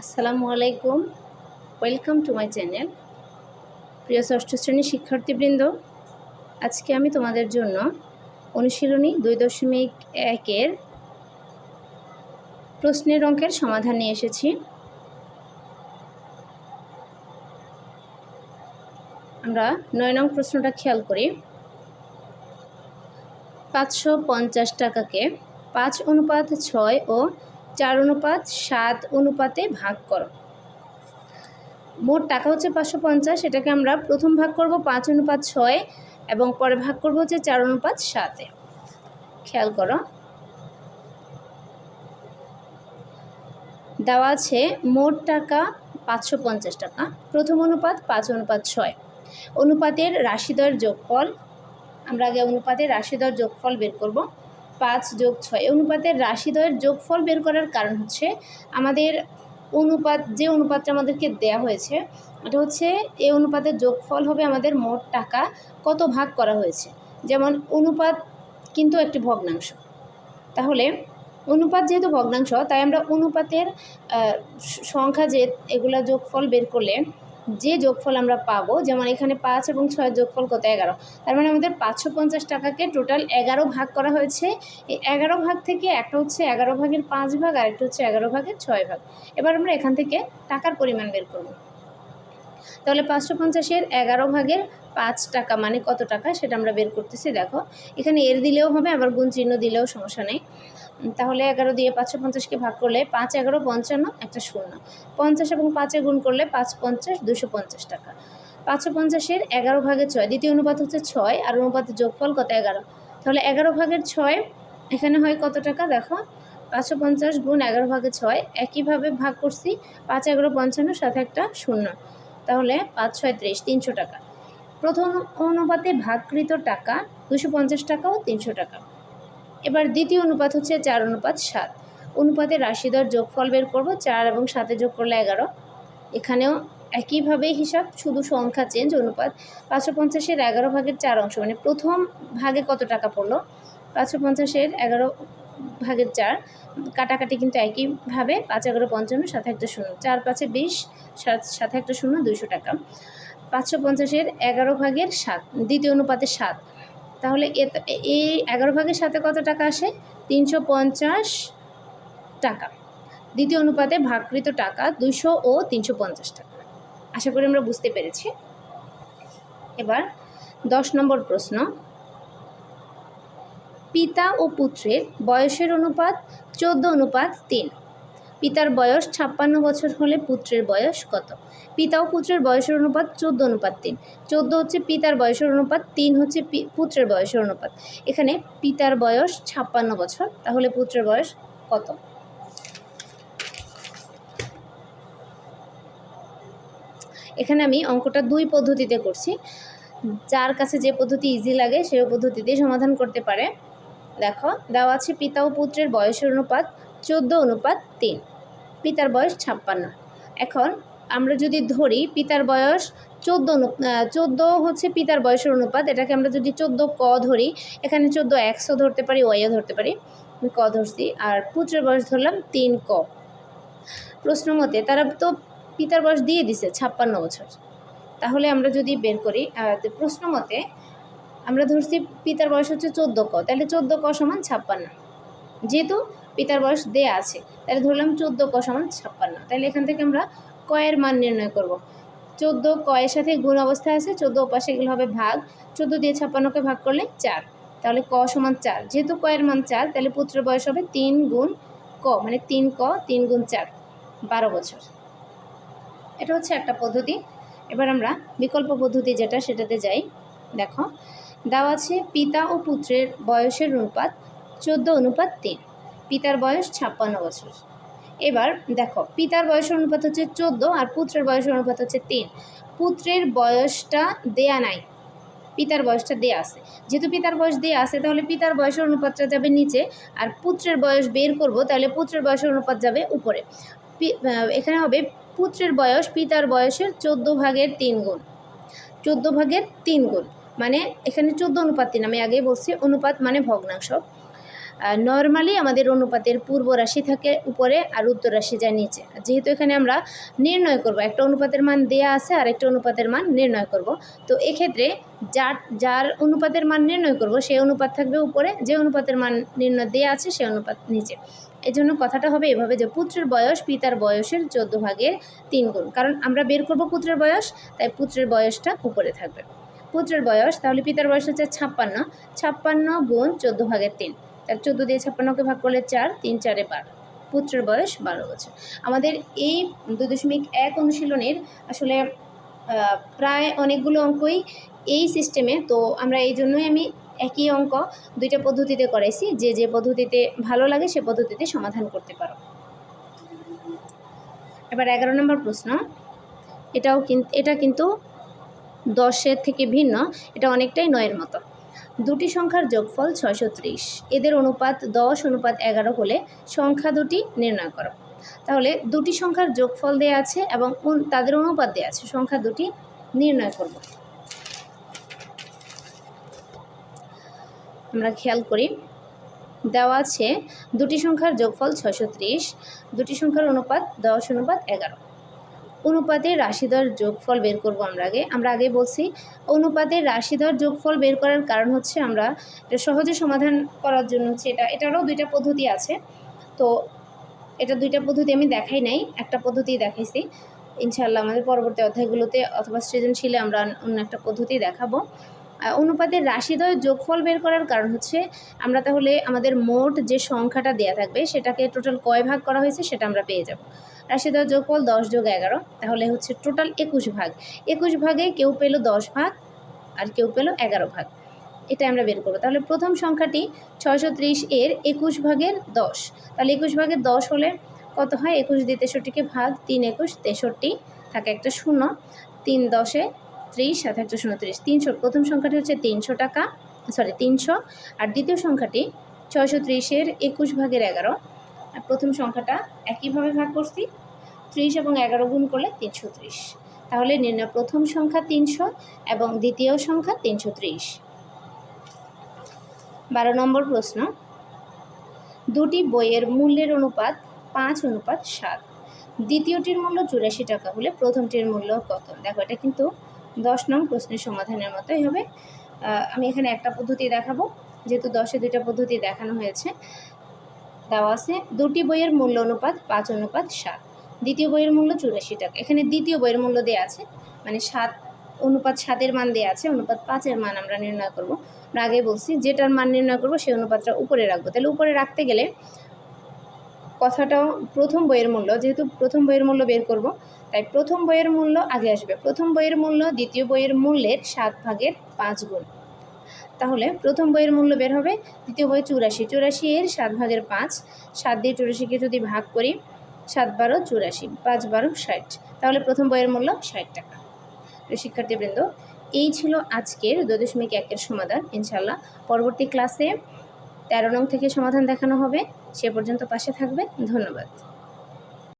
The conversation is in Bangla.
আসসালামু আলাইকুম। ওয়েলকাম টু মাই চ্যানেল প্রিয় ষষ্ঠ শ্রেণির শিক্ষার্থীবৃন্দ, আজকে আমি তোমাদের জন্য অনুশীলনী দুই দশমিক একের প্রশ্নের অঙ্কের সমাধান নিয়ে এসেছি। আমরা নয় নং প্রশ্নটা খেয়াল করি। পাঁচশো পঞ্চাশ টাকাকে পাঁচ অনুপাত ছয় ও চার অনুপাত, সাত অনুপাতে ভাগ করো। মোট টাকা হচ্ছে পাঁচশো পঞ্চাশ, এটাকে আমরা প্রথম ভাগ করব পাঁচ অনুপাত ছয় এবং পরে ভাগ করব হচ্ছে চার অনুপাত সাতে। খেয়াল করো। দেওয়া আছে মোট টাকা পাঁচশো পঞ্চাশ টাকা, প্রথম অনুপাত পাঁচ অনুপাত ছয়। অনুপাতের রাশিদ্বয়ের যোগফল, আমরা আগে অনুপাতের রাশিদ্বয়ের যোগফল বের করব। পাঁচ যোগ ছয়। অনুপাতের রাশিদ্বয়ের যোগফল বের করার কারণ হচ্ছে আমাদের অনুপাত, যে অনুপাতটা আমাদেরকে দেয়া হয়েছে, এটা হচ্ছে এই অনুপাতের যোগফল হবে আমাদের মোট টাকা কত ভাগ করা হয়েছে। যেমন অনুপাত কিন্তু একটি ভগ্নাংশ। তাহলে অনুপাত যেহেতু ভগ্নাংশ, তাই আমরা অনুপাতের সংখ্যা যে এগুলা যোগফল বের করলে যে যোগফল আমরা পাবো, যেমন এখানে পাঁচ এবং ছয়ের যোগফল কত? এগারো। তার মানে আমাদের পাঁচশো পঞ্চাশ টাকাকে টোটাল এগারো ভাগ করা হয়েছে। এই এগারো ভাগ থেকে একটা হচ্ছে এগারো ভাগের পাঁচ ভাগ, আর একটা হচ্ছে এগারো ভাগের ছয় ভাগ। এবার আমরা এখান থেকে টাকার পরিমাণ বের করব। তাহলে পাঁচশো পঞ্চাশের এগারো ভাগের পাঁচ টাকা মানে কত টাকা সেটা আমরা বের করতেছি, দেখো। এখানে এর দিলেও হবে, আবার গুণ চিহ্ন দিলেও সমস্যা নেই। তাহলে এগারো দিয়ে পাঁচশো পঞ্চাশকে ভাগ করলে পাঁচ এগারো, পঞ্চান্ন, একটা শূন্য। পঞ্চাশ এবং পাঁচে গুণ করলে পাঁচ পঞ্চাশ, দুশো পঞ্চাশ টাকা। পাঁচশো পঞ্চাশের এগারো ভাগের ছয়, দ্বিতীয় অনুপাত হচ্ছে ছয়, আর অনুপাতের যোগফল কত? এগারো। তাহলে এগারো ভাগের ছয়, এখানে হয় কত টাকা? দেখো, পাঁচশো পঞ্চাশ গুণ এগারো ভাগে ছয়, একইভাবে ভাগ করছি, পাঁচ এগারো, পঞ্চান্ন, সাথে একটা শূন্য। তাহলে পাঁচ, ছয়, ত্রিশ, তিনশো টাকা। প্রথম অনুপাতে ভাগকৃত টাকা দুশো পঞ্চাশ টাকা ও তিনশো টাকা। এবার দ্বিতীয় অনুপাত হচ্ছে চার অনুপাত সাত। অনুপাতে রাশিদর যোগফল বের করব, চার এবং সাতে যোগ করলে এগারো। এখানেও একইভাবে হিসাব, শুধু সংখ্যা চেঞ্জ অনুপাত পাঁচশো পঞ্চাশের এগারো ভাগের চার অংশ। মানে প্রথম ভাগে কত টাকা পড়ল? পাঁচশো পঞ্চাশের এগারো ভাগের চার, কাটাকাটি কিন্তু একইভাবে পাঁচ, এগারো, পঞ্চান্ন, সাত, একটা, শূন্য। চার, পাঁচে বিশ, সাত সাথে একটা, শূন্য দুশো টাকা। পাঁচশো পঞ্চাশের এগারো ভাগের সাত, দ্বিতীয় অনুপাতে সাত। তাহলে এই এগারো ভাগের সাথে কত টাকা আসে? তিনশো পঞ্চাশ টাকা। দ্বিতীয় অনুপাতে ভাগকৃত টাকা দুইশো ও তিনশো পঞ্চাশ টাকা। আশা করি আমরা বুঝতে পেরেছি। এবার দশ নম্বর প্রশ্ন। পিতা ও পুত্রের বয়সের অনুপাত চোদ্দ অনুপাত তিন। পিতার বয়স ছাপ্পান্ন বছর হলে পুত্রের বয়স কত? পিতা ও পুত্রের বয়সের অনুপাত চোদ্দ অনুপাত তিন। চোদ্দ হচ্ছে পিতার বয়সের অনুপাত, তিন হচ্ছে পুত্রের বয়সের অনুপাত। এখানে পিতার বয়স ছাপ্পান্ন বছর, তাহলে পুত্রের বয়স কত? এখানে আমি অঙ্কটা দুই পদ্ধতিতে করছি। যার কাছে যে পদ্ধতি ইজি লাগে সেই পদ্ধতিতেই সমাধান করতে পারে। দেখো, দেওয়া আছে পিতা ও পুত্রের বয়সের অনুপাত চোদ্দ, অনুপাত তিন। পিতার বয়স ছাপ্পান্ন। এখন আমরা যদি ধরি, পিতার বয়স চোদ্দ চোদ্দ হচ্ছে পিতার বয়সের অনুপাত। এটাকে আমরা যদি চোদ্দ ক ধরি, এখানে চোদ্দ একশো ধরতে পারি ওয়াইও ধরতে পারি। ক ধরছি, আর পুত্রের বয়স ধরলাম তিন ক। প্রশ্ন মতে, তারা তো পিতার বয়স দিয়ে দিছে, ছাপ্পান্ন বছর। তাহলে আমরা যদি বের করি প্রশ্ন মতে আমরা ধরছি পিতার বয়স হচ্ছে চোদ্দ ক, তাহলে চোদ্দ ক সমান ছাপ্পান্ন। যেহেতু পিতার বয়স দেয়া আছে, তাহলে ধরলাম চোদ্দ ক সমান ছাপ্পান্ন। তাহলে এখান থেকে আমরা কয়ের মান নির্ণয় করব। চোদ্দ কয়ের সাথে গুণ অবস্থায় আছে, চোদ্দ পাশে এগুলো হবে ভাগ। চোদ্দ দিয়ে ছাপ্পান্নকে ভাগ করলে চার, তাহলে ক সমান চার। যেহেতু কয়ের মান চার, তাহলে পুত্রের বয়স হবে তিন গুণ ক মানে তিন ক, তিন গুণ চার, বারো বছর। এটা হচ্ছে একটা পদ্ধতি। এবার আমরা বিকল্প পদ্ধতি যেটা, সেটাতে যাই। দেখো দেওয়া আছে পিতা ও পুত্রের বয়সের অনুপাত চোদ্দ, অনুপাত তিন। পিতার বয়স ছাপ্পান্ন বছর। এবার দেখো, পিতার বয়সের অনুপাত হচ্ছে চোদ্দ আর পুত্রের বয়সের অনুপাত হচ্ছে তিন। পুত্রের বয়সটা দেয়া নাই। পিতার বয়সটা দেয়া আছে। যেহেতু পিতার বয়স দেয়া আছে, তাহলে পিতার বয়সের অনুপাতটা যাবে নিচে আর পুত্রের বয়স বের করব, তাহলে পুত্রের বয়সের অনুপাত যাবে উপরে। এখানে হবে পুত্রের বয়স পিতার বয়সের চোদ্দ ভাগের তিন গুণ। চোদ্দ ভাগের তিন গুণ। মানে এখানে চোদ্দ অনুপাত তিন, আমি আগেই বলছি, অনুপাত মানে ভগ্নাংশ। নর্মালি আমাদের অনুপাতের পূর্ব রাশি থাকে উপরে আর উত্তর রাশি যায় নিচে। যেহেতু এখানে আমরা নির্ণয় করব, একটা অনুপাতের মান দেয়া আছে আর একটা অনুপাতের মান নির্ণয় করব। তো এক্ষেত্রে যার যার অনুপাতের মান নির্ণয় করব, সেই অনুপাত থাকবে উপরে, যে অনুপাতের মান নির্ণয় দেয়া আছে সেই অনুপাত নিচে। এই জন্য কথাটা হবে এভাবে যে পুত্রের বয়স পিতার বয়সের চোদ্দ ভাগের তিন গুণ। কারণ আমরা বের করব পুত্রের বয়স, তাই পুত্রের বয়সটা উপরে থাকবে। পুত্রের বয়স, তাহলে পিতার বয়স হচ্ছে ছাপ্পান্ন। ছাপ্পান্ন গুণ চোদ্দ ভাগের তিন। তার চোদ্দ দিয়ে ছাপ্পান্নকে ভাগ করলে চার, তিন, চারে বারো। পুত্রের বয়স বারো বছর। আমাদের এই দুই দশমিক এক অনুশীলনের আসলে প্রায় অনেকগুলো অঙ্কই এই সিস্টেমে। তো আমরা এই জন্যই আমি একই অঙ্ক দুইটা পদ্ধতিতে করাইছি। যে যে পদ্ধতিতে ভালো লাগে সে পদ্ধতিতে সমাধান করতে পারো। এবার এগারো নম্বর প্রশ্ন। এটাও কিন্তু এটা কিন্তু দশের থেকে ভিন্ন, এটা অনেকটাই নয়ের মতো। দুটি সংখ্যার যোগফল ছয়শো ত্রিশ। এদের অনুপাত দশ, অনুপাত এগারো হলে সংখ্যা দুটি নির্ণয় করো। তাহলে দুটি সংখ্যার যোগফল দেওয়া আছে এবং তাদের অনুপাত দেওয়া আছে, সংখ্যা দুটি নির্ণয় করব। আমরা খেয়াল করি, দেওয়া আছে দুটি সংখ্যার যোগফল ছয়শো ত্রিশ, দুটি সংখ্যার অনুপাত দশ, অনুপাত এগারো। অনুপাতের রাশিধর যোগফল বের করব আমরা আগে। আমরা আগে বলছি, অনুপাতের রাশিধর যোগফল বের করার কারণ হচ্ছে আমরা এটা সহজে সমাধান করার জন্য হচ্ছে এটা, এটারও দুইটা পদ্ধতি আছে। তো এটা দুইটা পদ্ধতি আমি দেখাই নাই, একটা পদ্ধতি দেখাইছি। ইনশাআল্লাহ আমাদের পরবর্তী অধ্যায়গুলোতে অথবা সৃজনশীলে আমরা অন্য একটা পদ্ধতি দেখাবো। অনুপাতের রাশিদয় যোগফল বের করার কারণ হচ্ছে আমরা তাহলে আমাদের মোট যে সংখ্যাটা দেয়া থাকবে সেটাকে টোটাল কয় ভাগ করা হয়েছে সেটা আমরা পেয়ে যাব। রাশিদয় যোগফল দশ যোগ এগারো, তাহলে হচ্ছে টোটাল একুশ ভাগ। একুশ ভাগে কেউ পেল দশ ভাগ আর কেউ পেল এগারো ভাগ। এটা আমরা বের করব। তাহলে প্রথম সংখ্যাটি ছয়শো ত্রিশ এর একুশ ভাগের দশ। তাহলে একুশ ভাগের দশ হলে কত হয়? একুশ দিয়ে তেষট্টিকে ভাগ, তিন একুশ, তেষট্টি, থাকে একটা শূন্য। তিন দশে ত্রিশ সাথে একটা শূন্য, ত্রিশ। তিনশো, প্রথম সংখ্যাটি হচ্ছে তিনশো টাকা সরি তিনশো। আর দ্বিতীয় সংখ্যাটি ছয়শো ত্রিশের একুশ ভাগের এগারো। আর প্রথম সংখ্যাটা একইভাবে ভাগ করছি, ত্রিশ এবং এগারো গুণ করলে তিনশো ত্রিশ। তাহলে নির্ণয় প্রথম সংখ্যা তিনশো এবং দ্বিতীয় সংখ্যা তিনশো ত্রিশ। বারো নম্বর প্রশ্ন, দুটি বইয়ের মূল্যের অনুপাত পাঁচ, অনুপাত সাত। দ্বিতীয়টির মূল্য চুরাশি টাকা হলে প্রথমটির মূল্য কত? দেখো এটা কিন্তু দশ নং প্রশ্নের সমাধানের মতোই হবে। আমি এখানে একটা পদ্ধতি দেখাবো, যেহেতু দশে দুইটা পদ্ধতি দেখানো হয়েছে। দেওয়া আছে, দুটি বইয়ের মূল্য অনুপাত পাঁচ অনুপাত সাত। দ্বিতীয় বইয়ের মূল্য চুরাশি টাকা। এখানে দ্বিতীয় বইয়ের মূল্য দেওয়া আছে মানে সাত, অনুপাত সাতের মান দেওয়া আছে, অনুপাত পাঁচের মান আমরা নির্ণয় করব। আগে বলছি, যেটার মান নির্ণয় করব সেই অনুপাতটা উপরে রাখব। তাহলে উপরে রাখতে গেলে কথাটাও প্রথম বইয়ের মূল্য, যেহেতু প্রথম বইয়ের মূল্য বের করব, তাই প্রথম বইয়ের মূল্য আগে আসবে। প্রথম বইয়ের মূল্য, দ্বিতীয় বইয়ের মূল্যের সাত ভাগের পাঁচ গুণ। তাহলে প্রথম বইয়ের মূল্য বের হবে, দ্বিতীয় বই চুরাশি। চুরাশি এর সাত ভাগের পাঁচ, সাত দিয়ে চুরাশিকে যদি ভাগ করি, সাত বারো চুরাশি, পাঁচ বারো ষাট। তাহলে প্রথম বইয়ের মূল্য ষাট টাকা। তো শিক্ষার্থীবৃন্দ, এই ছিল আজকের দুই দশমিক একের সমাধান। ইনশাল্লাহ পরবর্তী ক্লাসে তেরো নং থেকে সমাধান দেখানো হবে। সে পর্যন্ত পাশে থাকবে ধন্যবাদ।